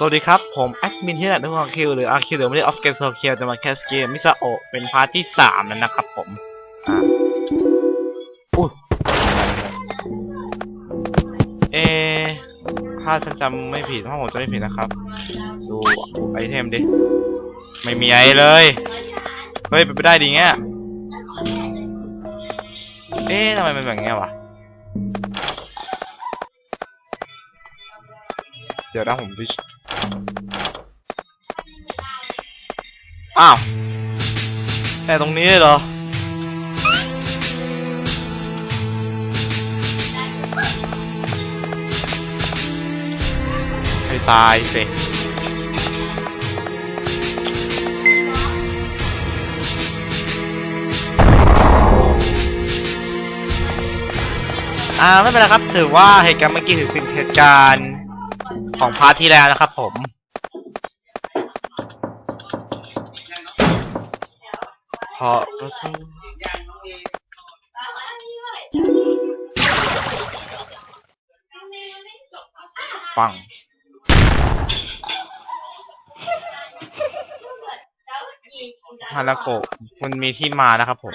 สวัสดีครับ ผมแอดมินที่แหละทุกคนคิวหรืออาคิวหรือไม่ได้ออฟเกมโซเคียวจะมาแคสเกมมิซาโอเป็นพาร์ทที่สามแล้วนะครับผมอ่าอุ้ยเอถ้าฉันจำไม่ผิดถ้าผมจะไม่ผิดนะครับ ดูไอเทมดิ ไม่มีไอเลย เฮ้ยเป็นไปได้ดีเงี้ย เอ๊ะทำไมเป็นแบบเงี้ยวะเดี๋ยวนะผมดิ อ้าว แต่ตรงนี้เหรอ ให้ตายสิอ่าไม่เป็นไรครับ ถือว่าเหตุการณ์เมื่อกี้ถือเป็นเหตุการณ์ ของพาร์ทที่แล้วนะครับผม พอฟังฮานาโกะมันมีที่มานะครับผม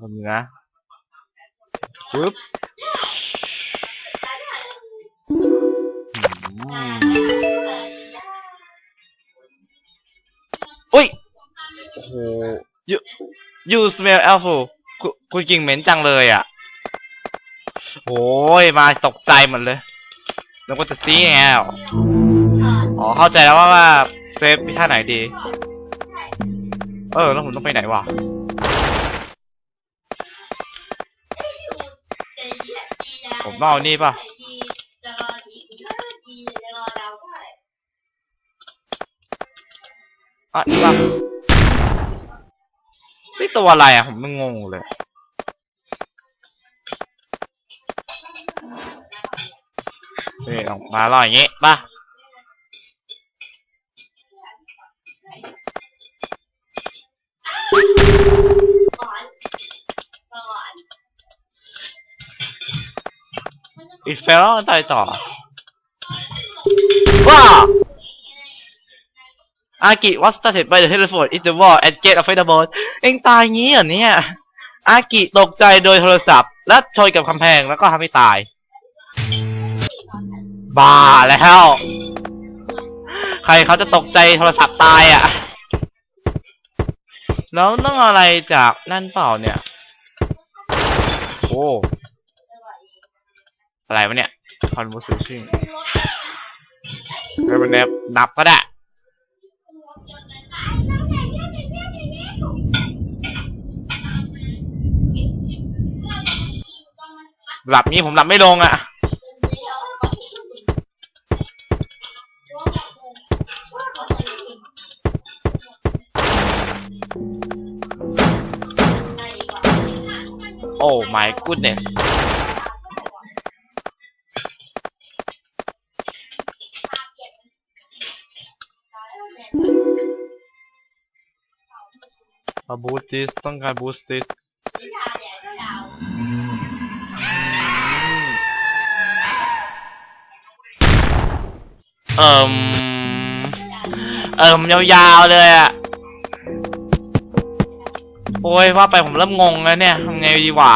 ผมนะปึ๊บ อุ้ย โอ้โห you you smell awful คุคุณกิ่งเหม็นจังเลยอะ โอ้ย มาตกใจหมดเลย แล้วก็จะซีแอลอ๋อ เข้าใจแล้วว่าว่าเซฟท่าไหนดี เออ แล้วผมต้องไปไหนวะผมต้องเอานี่ป่ะ อะนี่ป่ะนี่ตัวอะไรอะ ผมไม่งงเลยนี่ออกมาลอยอย่างงี้ป่ะอีกเฟลตายต่อว้า อากิ was started by the telephone in the wall and get a f i g h t b o a r d เอ็งตายงี้เหรอเนี่ย อากิตกใจโดยโทรศัพท์ และชนกับกำแพงแล้วก็ทำให้ตาย บ้าแล้ว ใครเขาจะตกใจโทรศัพท์ตายอะ แล้วต้องอะไรจากนั่นเปล่าเนี่ย โอ้ อะไรวะเนี่ย conversation ไม่เป็นแนบนับก็ได้ หลับนี้ผมหลับไม่ลงอะ โอ้ my goodness บูสติสต้องการบูสติส เอิ่มเอิ่มยาวๆเลยอะโอ้ยว่าไปผมเริ่มงงแล้วเนี่ยทำไงดีวะ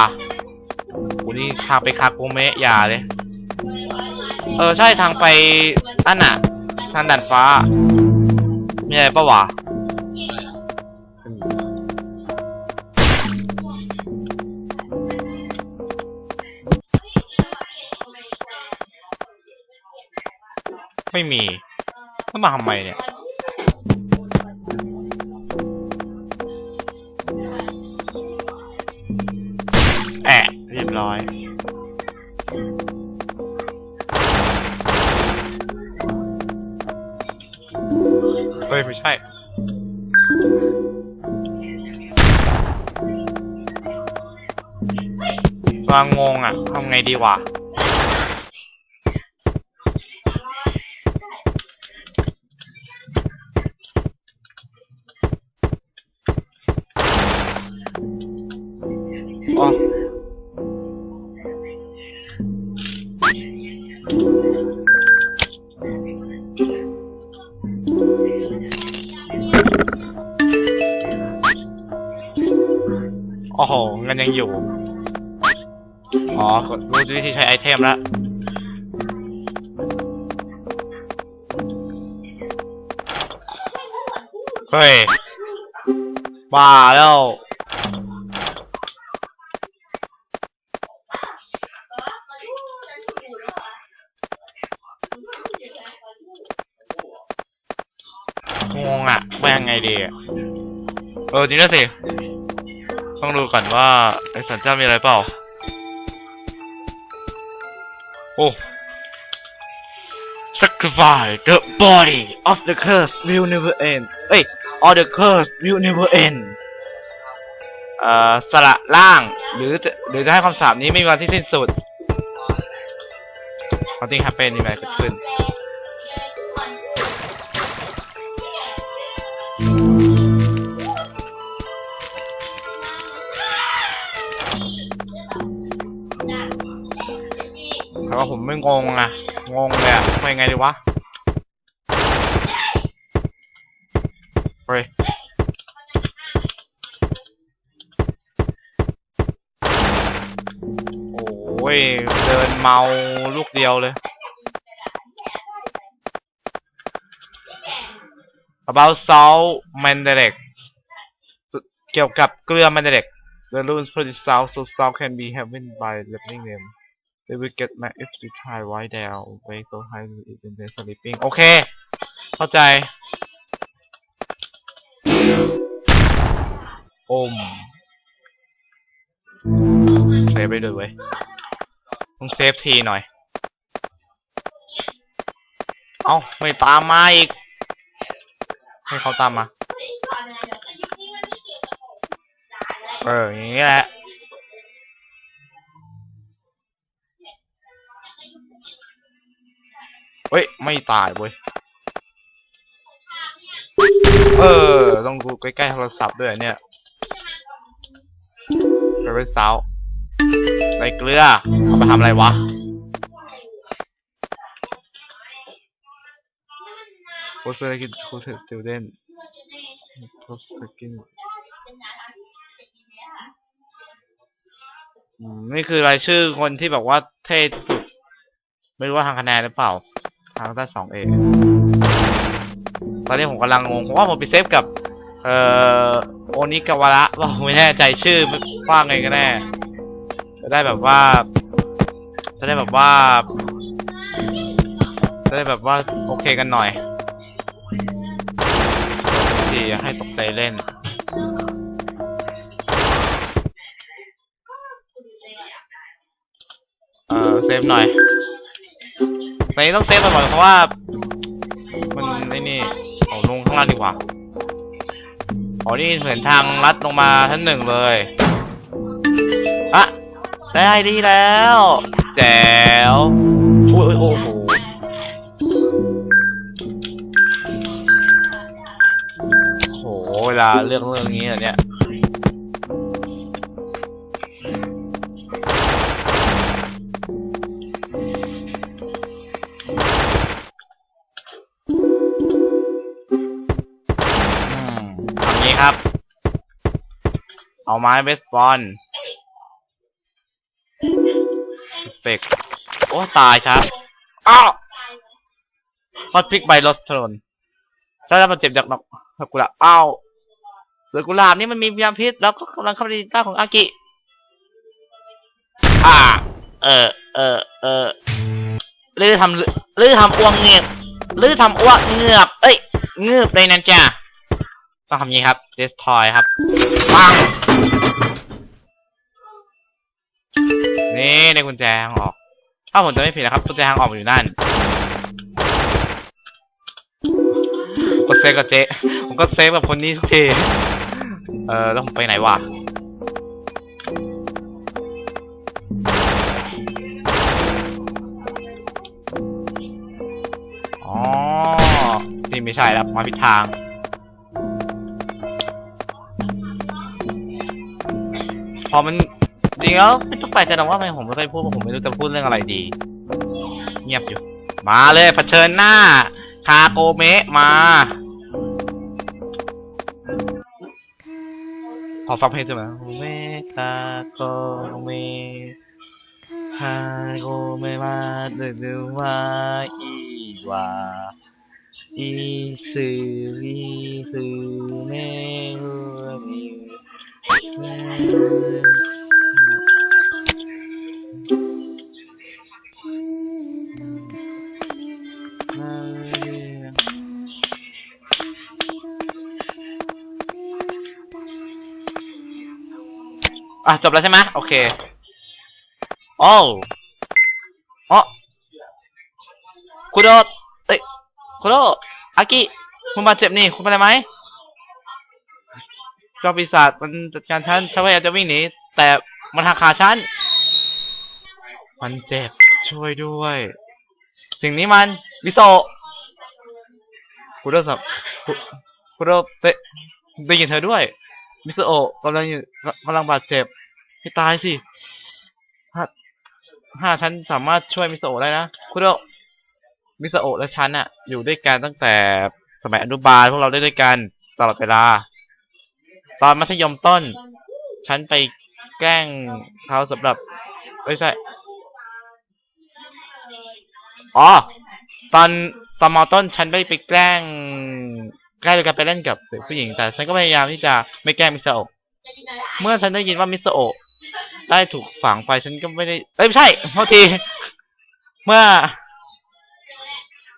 โอ้นี่ทางไปคาโกเมะอย่าเลย เออ ใช่ทางไปอันน่ะ ทางดันฟ้า มีอะไรปะวะ ไม่มีแล้วมาทำไมเนี่ย แอะเรียบร้อย เฮ้ย ไม่ใช่ วางงงอะทำไงดีวะ โอ้โหเงินยังอยู่ อ๋อกดรู้วิธีใช้ไอเทมแล้วเฮ้ยบ้าแล้ว ดีอะเออจริงนะสิ ต้องดูก่อนว่าไอ้สันเจ้ามีอะไรเปล่า โอ้ sacrifice the body of the curse will never end เอ้ย all the curse will never end เอ่อสละล่าง หรือจะหรือจะให้คำสาปนี้ไม่มีวันที่สิ้นสุด something happen มีอะไรเกิดขึ้น แต่ว่าผมไม่งงอะงงเลยอะไปไงดีวะเฮ้ยโอ้ย เดินเมาลูกเดียวเลย about salt mandrake เกี่ยวกับเกลือ mandrake the runes put it salt so salt can be heaven by learning them they will get mad if you try right down wake so high when they sleeping โอเค เข้าใจ อมเซฟไปด้วยเว้ยต้องเซฟทีหน่อย เอ้า ไม่ตามมาอีก ให้เขาตามมา เออ อย่างนี้แหละ เฮ้ย ไม่ตายเว้ย เออ ต้องดูใกล้ๆโทรศัพท์ด้วยเนี่ยไปเป็นสาวใส่เกลือ เอาไปทำอะไรวะโพสต์กินโพสต์สตูเดนโพสต์กินนี่คือรายชื่อคนที่แบบว่าเท่สุด ไม่รู้ว่าทางคะแนนหรือเปล่า ทางด้านสองเอตอนนี้ผมกำลังงงผมว่าผมไปเซฟกับ เอ่อโอนิกาวาระว่าไม่แน่ใจชื่อว่าไงกันแน่จะได้แบบว่าจะได้แบบว่าจะได้แบบว่าโอเคกันหน่อยดีให้ตกใจเล่นเออเซฟหน่อย ในนี้ต้องเซฟบ่อยๆเพราะว่า มันไอ้นี่เอาลงข้างล่างดีกว่าอ๋อนี่เหมือนทางลัดลงมาชั้นหนึ่งเลยอะได้ดีแล้วแจ๋วโอ้ยโอ้โหโอ้โหเวลาเรื่องเรื่องนี้เนี่ย เอาไม้เบสบอลเฟกโอ้ตายครับ อ้าวพอดพลิกใบรถถนนถ้าได้มันเจ็บจากดอกกุหลาบอ้าวดอกกุหลาบนี่มันมียาพิษ แล้วก็กำลังเข้าไปในต้าของอากิ อ่า เออ เออ เออหรือทำหรือทำอ้วงเงียบหรือทำอ้วงเงือบ เอ้ย เงือบเลยนั่นจ้ะต้องทำย่างนี้ครับ destroy ครับปัง นี่ในกุญแจทางออก ถ้าผมจะไม่ผิดนะครับกุญแจทางออกมันอยู่นั่นกดเซฟกับเจผมก็เซฟกับคนนี้ทุกทีเออแล้วผมไปไหนวะอ๋อนี่ไม่ใช่แล้วมาผิดทางพอมัน จริงแล้วไม่ต้องแปลกใจหรอกว่าทำไมผมไม่ค่อยพูดเพราะผมไม่รู้จะพูดเรื่องอะไรดี เงียบอยู่ มาเลยเผชิญหน้าคาโกเมะมา ขอฟังเพลงใช่ไหมเมคาโกเมฮาโกเมมาเดดูวาอีวาอีซึวิซึเมฮุมิเม อะจบแล้วใช่ไหมโอเคโอ้อ๋อคุโดเอ้ยคุโดอากิคุณบาดเจ็บนี่ คุณเป็นอะไรไหมจ้าปีศาจมันจัดการฉันฉันพยายามจะวิ่งหนีแต่มันหักขาฉัน มันเจ็บช่วยด้วย สิ่งนี้มันวิโซคุโดสับคุโดเตะได้ยินเธอด้วย มิสโอะกำลังอยู่กำลังบาดเจ็บให้ตายสิถ้าถ้าฉันสามารถช่วยมิสโอะได้นะคุณโอะมิสโอะและฉันอะอยู่ด้วยกันตั้งแต่สมัยอนุบาลพวกเราได้ด้วยกันตลอดเวลา ตอนมัธยมต้น ฉันไปแกล้งเขาสำหรับไม่ใช่อ๋อตอนตอนมอต้นฉันได้ไปแกล้ง กล้งโดยการไปเล่นกับผู้หญิง แต่ฉันก็พยายามที่จะไม่แกล้งมิสโอะเมื่อฉันได้ยินว่ามิสโอะได้ถูกฝังไปฉันก็ไม่ได้เอ้ยไม่ใช่โทษที เมื่อ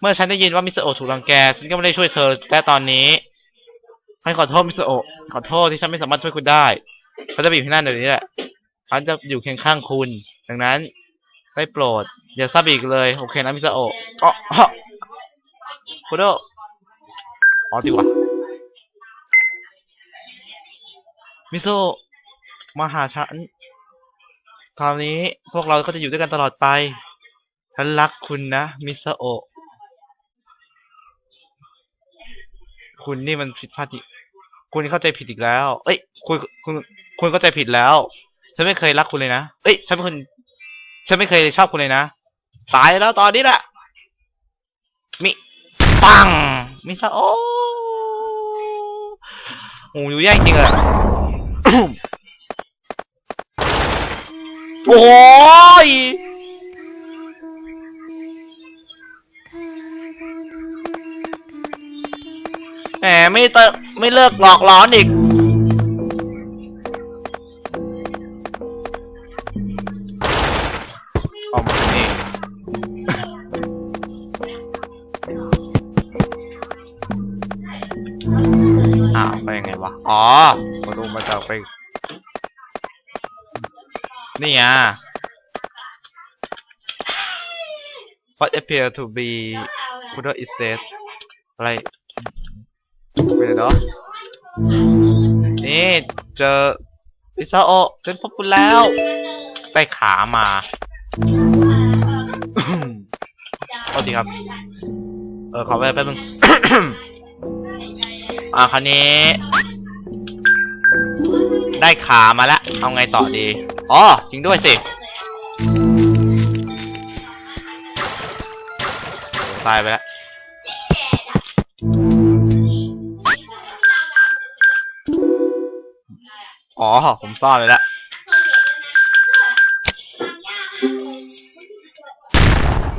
เมื่อฉันได้ยินว่ามิสโอะถูกรังแกฉันก็ไม่ได้ช่วยเธอแต่ตอนนี้ฉันขอโทษมิสโอะขอโทษที่ฉันไม่สามารถช่วยคุณได้เขาจะบีบที่นั่นเดี๋ยวนี้แหละฉันจะอยู่เคียงข้างคุณ ดังนั้นได้โปรดอย่าซาบอีกเลย โอเคนะมิสโอะอ๋ออ๋อคุณโด อดีกว่า มิโซะมาหาฉัน คราวนี้พวกเราก็จะอยู่ด้วยกันตลอดไป ฉันรักคุณนะ มิโซะ คุณนี่มันผิดพลาดอีกคุณเข้าใจผิดอีกแล้ว เอ้ย คุณคุณคุณเข้าใจผิดแล้ว ฉันไม่เคยรักคุณเลยนะ เอ้ย ฉันเป็นคน ฉันไม่เคยชอบคุณเลยนะ ตายแล้วตอนนี้แหละมิปังมิซาโอ โอ้ยแย่งจริงเลยโอ้ยแหมไม่เตะไม่เลิกหลอกหลอนอีก มาจากไป นี่ไง What appear to be Kudo is dead อะไรไปไหนเนาะนี่เจออิซาโอะฉันพบคุณแล้วได้ขามาสวัสดีครับ เออขอไปแป๊บนึง อะคันนี้ ได้ขามาแล้ว เอาไงต่อดี อ๋อจริงด้วยสิตายไปแล้ว อ๋อ ผมซ่อนไปแล้ว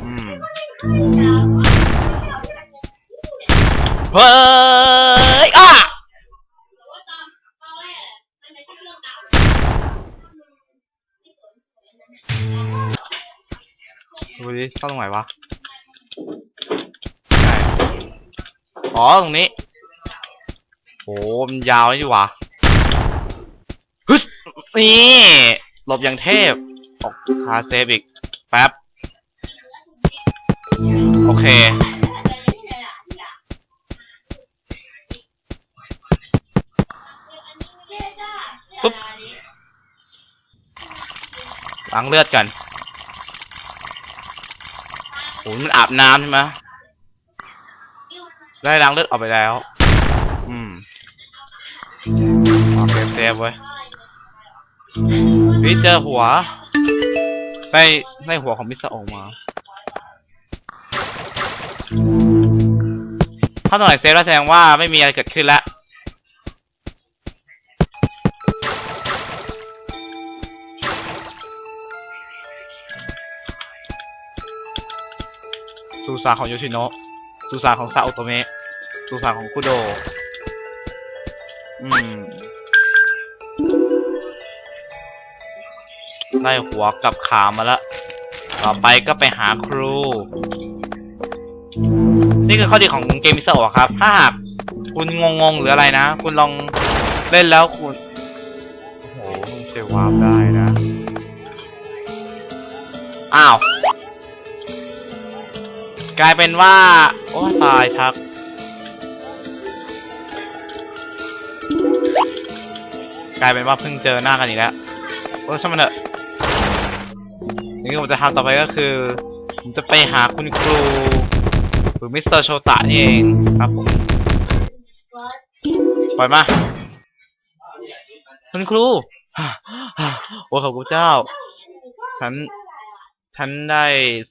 อืมเฮ้ย เข้าตรงไหนวะใช่อ๋อตรงนี้โอ้มันยาวนี่ดีหวะฮึดนี่หลบอย่างเทพออกคาเซฟอีกแป๊บ โอเคปุ๊บล้างเลือดกัน อ้ยมันอาบน้ำใช่ไหมได้ล้างเลือดออกไปแล้ว อืมโอเคเซฟไว้ยนี่เจอหัวได้ได้หัวของมิสเตอร์ออกมาถ้าหน่อยเซฟแล้วแสดงว่าไม่มีอะไรเกิดขึ้นแล้ว สุสานของโยชิโนะสุสานของซาโอโตเมะสุสานของคุโด อืม ได้หัวกับขามาล้วต่อไปก็ไปหาครู นี่คือข้อดีของเกมมิสเตอร์ครับ ถ้าหากคุณงงๆหรืออะไรนะ คุณลองเล่นแล้วคุณ โอ้โหต้องใช้วาร์ได้นะ อ้าว กลายเป็นว่า โอ้ตายชัก กลายเป็นว่าเพิ่งเจอหน้ากันอีกแล้วโอ้ช่างมันเถอะนี่ผมจะทำต่อไปก็คือ ผมจะไปหาคุณครู หรือมิสเตอร์โชตะนี่เองครับผมปล่อยมา คุณครูโอ้ขอบคุณเจ้า ฉัน ฉันได้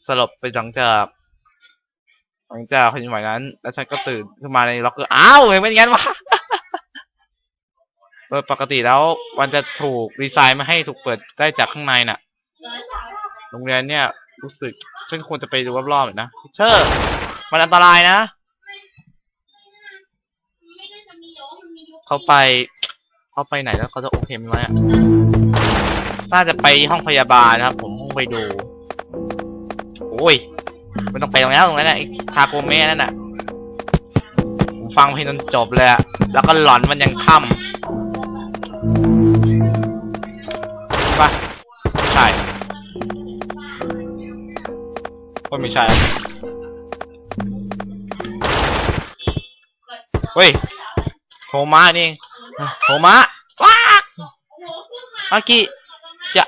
สลบไปหลังจาก หลังจากแผ่นดินไหวนั้น แล้วฉันก็ตื่นขึ้นมาในล็อกเกอร์อ้าวเห็นเป็นงั้นวะโดยปกติแล้วมันจะถูกดีไซน์มาให้ถูกเปิดได้จากข้างในน่ะ โรงเรียนเนี่ย รู้สึกฉันควรจะไปดูรอบๆหน่อยนะเชอร์มันอันตรายนะ เขาไป เขาไปไหนแล้วเขาจะโอเคไหมอะน่าจะไปห้องพยาบาลนะครับ ผมเพิ่งไปดู โอ้ย ไม่ต้องไปตรงนั้นตรงนั้นน่ะไอ้ทาโกเมะนั่นน่ะผมฟังเพลงจนจบเลยอะแล้วก็หลอนมันยังค่ำใช่ปะใช่ก็ไม่ใช่เฮ้ยโทมานี่เองโทมาว้าอากิอย่า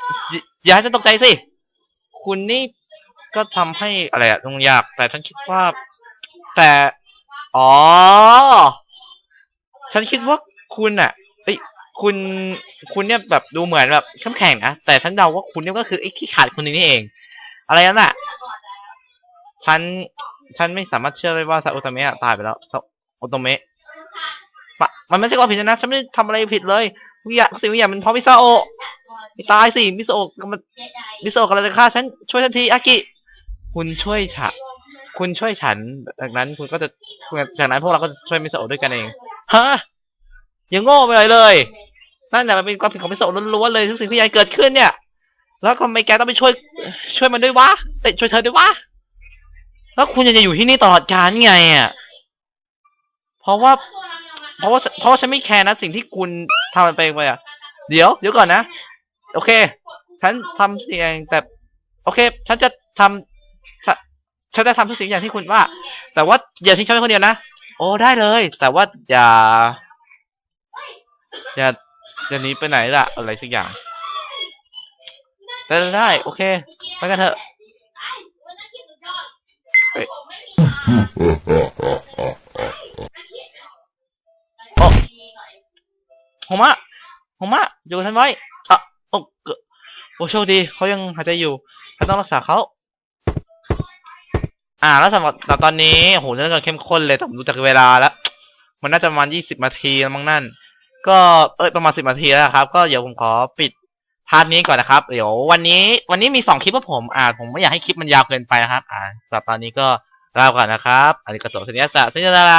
อย่าให้ฉันตกใจสิ คุณนี่ ก็ทำให้อะไรอะตรงยาก แต่ฉันคิดว่า แต่ อ๋อ ฉันคิดว่าคุณอะเอ้ยคุณคุณเนี่ยแบบดูเหมือนแบบเข้มแข็งนะแต่ฉันเดาว่าคุณเนี่ยก็คือไอ้ที่ขาดคนนี้นี่เอง อะไรนั่นน่ะฉันฉันไม่สามารถเชื่อได้ว่าซาอุตเมะตายไปแล้วซาอุตเมะมะมันไม่ใช่ความผิดนะฉันไม่ได้ทำอะไรผิดเลยทุกอย่างสิ่งทุกอย่างมันเพราะมิซาโอะตายสิมิซาโอะกำลังมิซาโอะกำลังจะฆ่าฉันช่วยฉันทีอากิ คุณช่วยฉันคุณช่วยฉัน จากนั้นคุณก็จะจากนั้นพวกเราก็ช่วยมิโอะด้วยกันเองฮะยังโง่ไปเลยเลยนั่นแหละมันเป็นความผิดของมิซาโอะล้วนๆเลยทุกสิ่งที่ยังเกิดขึ้นเนี่ย แล้วทำไมแกต้องไปช่วย ช่วยมันด้วยวะเอ้ยช่วยเธอด้วยวะแล้วคุณยังจะอยู่ที่นี่ตลอดกาลไงอะเพราะว่า เพราะว่าเพราะว่าฉันไม่แคร์นะสิ่งที่คุณทำมันไปไปอะ เดี๋ยวเดี๋ยวก่อนนะ โอเค ฉันทำสิ่งแต่ โอเค ฉันจะทำ ฉันจะทำทุกสิ่งอย่างที่คุณว่า แต่ว่าอย่าทิ้งฉันไว้คนเดียวนะ โอ้ได้เลย แต่ว่าอย่า อย่าอย่าหนีไปไหนล่ะ อะไรสักอย่าง ได้ได้ โอเค ไปกันเถอะ โฮมะโฮมะอยู่กับฉันไว้ อะ โอ้โอ้โชคดี เขายังหายใจอยู่ฉันต้องรักษาเขา อ่า แล้วสำหรับแต่ตอนนี้โหเรื่องกันเข้มข้นเลยแต่ผมดูจากเวลาแล้ว มันน่าจะประมาณยี่สิบนาทีแล้วมั้งนั่น ก็เอ้ยประมาณสิบนาทีแล้วครับ ก็เดี๋ยวผมขอปิดพาร์ทนี้ก่อนนะครับ เดี๋ยววันนี้วันนี้มีสองคลิปว่าผม อ่า ผมไม่อยากให้คลิปมันยาวเกินไปนะครับ อ่าสำหรับตอนนี้ก็ลาไปก่อนนะครับอันนี้ก็โตสัญญาสะสัญญา